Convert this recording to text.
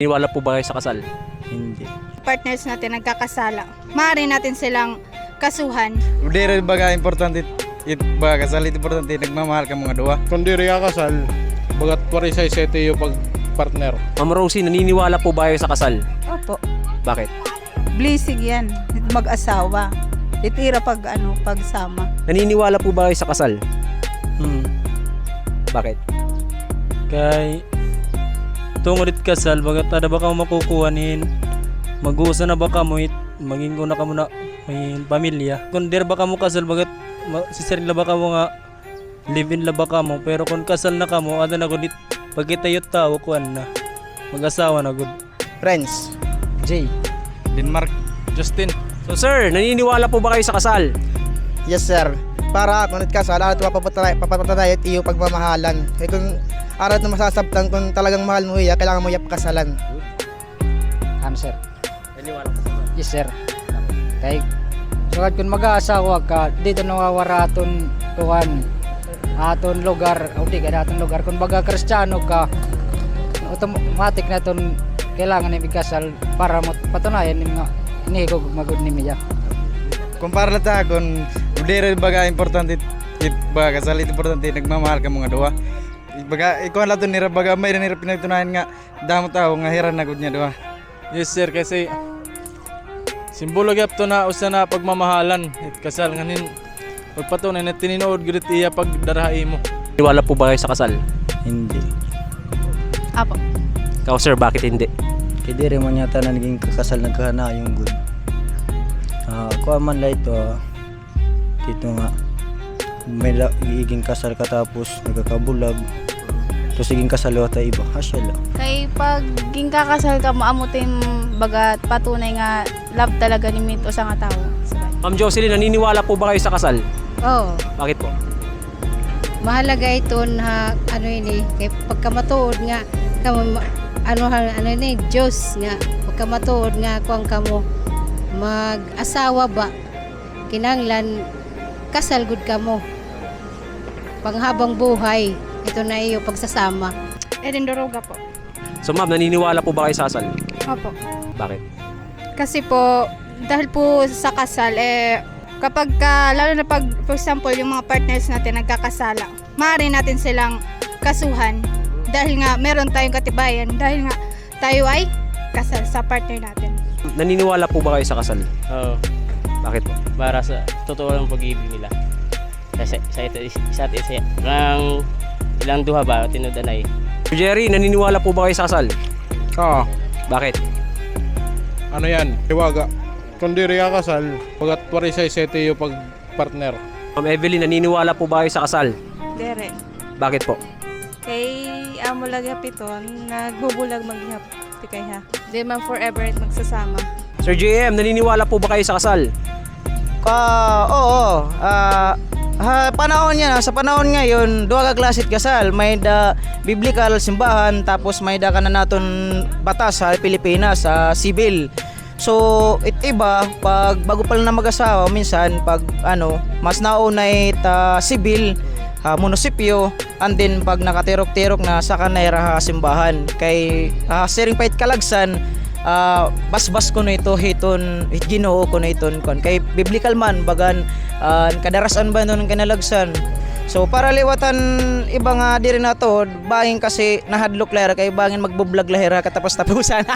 Niwala po ba kayo sa kasal? Hindi. partners natin nagkakasala, maaari natin silang kasuhan. Hindi rin baga importante it baga kasal it importante nagmamahal ka mga duwa. Kundi rin kasal, bagat warisay sete yung pag partner. Ma'am Rosie, naniniwala po ba kayo sa kasal? Opo. Bakit? Blessing yan. Mag-asawa. Itira pag ano, pagsama. Naniniwala po ba kayo sa kasal? Hmm. Bakit? Kay tungod it kasal bagat ada ba ka makukuhanin mag-uusa na ba ka mo it maging ko na ka mo na may pamilya kung der ba ka mo kasal bagat ma- si sir la ba ka mo nga live in la ba ka mo pero kung kasal na ka mo ada na gud it pagkitayot tao kuan na mag-asawa na gud Friends. Jay. Denmark. Justin. So sir, naniniwala po ba kayo sa kasal? Yes sir. Para kung kasal, araw ito papatatay, papatatay at iyo pagmamahalan. Kaya kung araw na masasabtan kung talagang mahal mo iya, kailangan mo iya pakasalan. Ano sir? Sa. Yes sir. Kay sugad kun mag-aasawa ka, dito nawawara aton tuwan aton lugar, o di ka aton lugar kung baga kristyano ka, automatic na ton kailangan ni kasal para mo patunayan ni nga ini ko magud ni miya. Kung para lang ta kung rin baga importante it baga kasal it importante nagmamahal ka mga duwa. Baga ikaw lang to nira baga may rin nira pinagtunayan nga damo tao nga hiran na gud niya duwa. Yes sir, kasi simbolo gyap to na usa na pagmamahalan. It kasal nganin pagpatunay na tininood gud iya pagdarahay mo. Naniniwala po ba kayo sa kasal? hindi Apo. Ikaw sir, bakit hindi? kay dire man yata na naging kasal nagkahana yung good ah ko man la ito ah, dito nga may iging kasal katapos nagkakabulag tapos iging kasal wata iba hasya la Kay pag kakasal ka, maamutin bagat patunay nga love talaga ni Mito sa nga tao. Ma'am Jocelyn, naniniwala po ba kayo sa kasal? Oo. Bakit po? Mahalaga ito na ano ini kay pagkamatuod nga kamo ano ano ni Diyos nga pagkamatuod nga kuang kamo mag-asawa ba kinanglan kasal gud kamo panghabang buhay ito na iyo pagsasama Eden Doroga po. So ma'am, naniniwala po ba kayo sa kasal? Opo. Bakit? Kasi po, dahil po sa kasal, eh, kapag ka, lalo na pag, for example, yung mga partners natin nagkakasala, maaari natin silang kasuhan dahil nga meron tayong katibayan, dahil nga tayo ay kasal sa partner natin. Naniniwala po ba kayo sa kasal? Oo, Bakit po? para sa totoo ng pag-ibig nila. Sa, sa ito, isa't isa. Ang ilang duha ba, tinudanay. Sir Jerry, naniniwala po ba kayo sa kasal? Ah, Bakit? ano yan? Iwaga. Kundi rin kasal, bagat warisay sete yung pag partner. Ma'am Evelyn, naniniwala po ba kayo sa kasal? Dere. Bakit po? Kay amo lagi piton, nagbubulag maghihap. Ti kay ha. Di man forever at magsasama. Sir JM, naniniwala po ba kayo sa kasal? Ah, oo. Ah, ha, panahon niya sa panahon ngayon, duha ka klasit kasal, may da biblical simbahan tapos may da kana naton batas sa Pilipinas sa civil. So, it iba pag bago pa lang na mag-asawa minsan pag ano, mas nauna ta civil ah, munisipyo and then pag nakatirok-tirok na sa kanayra ha simbahan kay uh, siring pait kalagsan ah, basbas ko na ito hiton hit Ginoo ko na iton kon kay biblical man bagan ah, kadarasan ba nun kanalagsan So para liwatan iba nga diri na to, bangin kasi nahadlok lera kay bangin magbublog lahira katapos tapusan.